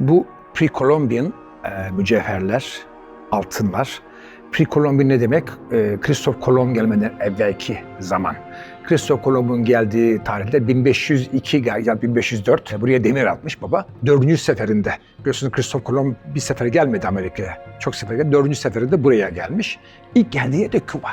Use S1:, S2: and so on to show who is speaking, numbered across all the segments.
S1: Bu pre-Columbian e, mücevherler, altınlar. Pre-Columbian ne demek? E, Christoph Kolomb gelmeden evvelki zaman. Christoph Kolomb'un geldiği tarihte 1502 gel- ya 1504 buraya demir atmış baba. Dördüncü seferinde. Biliyorsunuz Christoph Kolomb bir sefer gelmedi Amerika'ya. Çok sefer geldi. Dördüncü seferinde buraya gelmiş. İlk geldiği de Küba.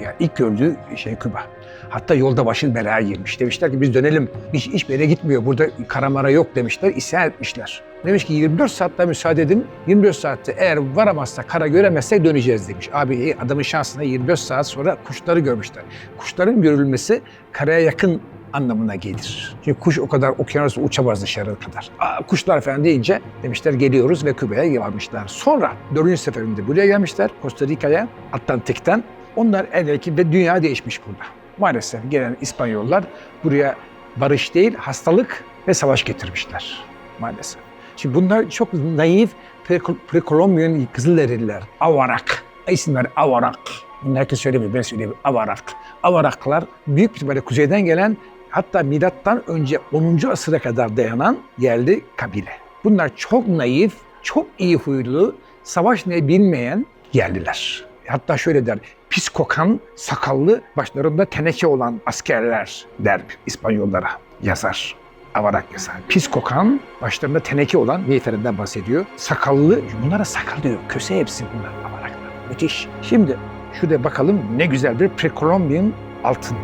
S1: Yani ilk gördüğü şey Küba. Hatta yolda başın belaya girmiş. Demişler ki biz dönelim. Hiç, hiçbir yere gitmiyor. Burada karamara yok demişler. İsyan etmişler. Demiş ki 24 saatte müsaade edin. 24 saatte eğer varamazsa kara göremezsek döneceğiz demiş. Abi adamın şansına 24 saat sonra kuşları görmüşler. Kuşların görülmesi karaya yakın anlamına gelir. Çünkü kuş o kadar okyanusta uçamaz dışarı kadar. Aa, kuşlar falan deyince demişler geliyoruz ve Küba'ya varmışlar. Sonra dördüncü seferinde buraya gelmişler. Costa Rica'ya Atlantik'ten. Onlar evvelki ve dünya değişmiş burada. Maalesef gelen İspanyollar buraya barış değil hastalık ve savaş getirmişler. Maalesef. Şimdi bunlar çok naif pre- pre-Colombian Kızılderililer. Avarak. İsimler Avarak. Bunu herkes söylemiyor, ben söyleyeyim. Avarak. Avaraklar büyük bir ihtimalle kuzeyden gelen hatta milattan önce 10. asıra kadar dayanan yerli kabile. Bunlar çok naif, çok iyi huylu, savaş ne bilmeyen yerliler. Hatta şöyle der, pis kokan, sakallı, başlarında teneke olan askerler der İspanyollara yazar. Avarak yazar. Pis kokan, başlarında teneke olan beyefendiden bahsediyor. Sakallı, bunlara sakal diyor. Köse hepsi bunlar avaraklar. Müthiş. Şimdi şurada bakalım ne güzel bir pre-Columbian altın.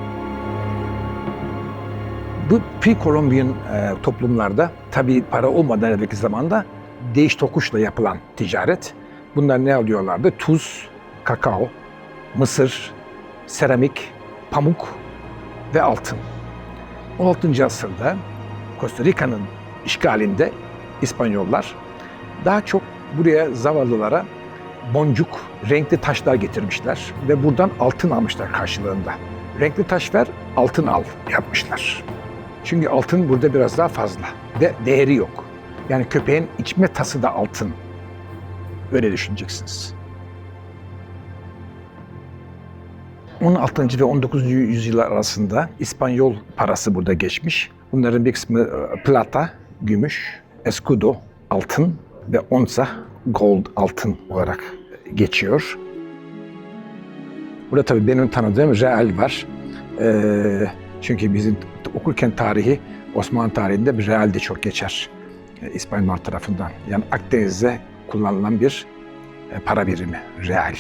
S1: Bu pre-Columbian e, toplumlarda tabii para olmadan evvelki zamanda değiş tokuşla yapılan ticaret. Bunlar ne alıyorlardı? Tuz, kakao, mısır, seramik, pamuk ve altın. 16. asırda Costa Rica'nın işgalinde İspanyollar daha çok buraya zavallılara boncuk, renkli taşlar getirmişler ve buradan altın almışlar karşılığında. Renkli taş ver, altın al yapmışlar. Çünkü altın burada biraz daha fazla ve değeri yok. Yani köpeğin içme tası da altın. Öyle düşüneceksiniz. 16. ve 19. yüzyıllar arasında İspanyol parası burada geçmiş. Bunların bir kısmı e, plata, gümüş, escudo, altın ve onza, gold, altın olarak geçiyor. Burada tabii benim tanıdığım real var. Ee, çünkü bizim okurken tarihi Osmanlı tarihinde bir real de çok geçer. e, İspanyollar tarafından. Yani Akdeniz'de kullanılan bir e, para birimi, real.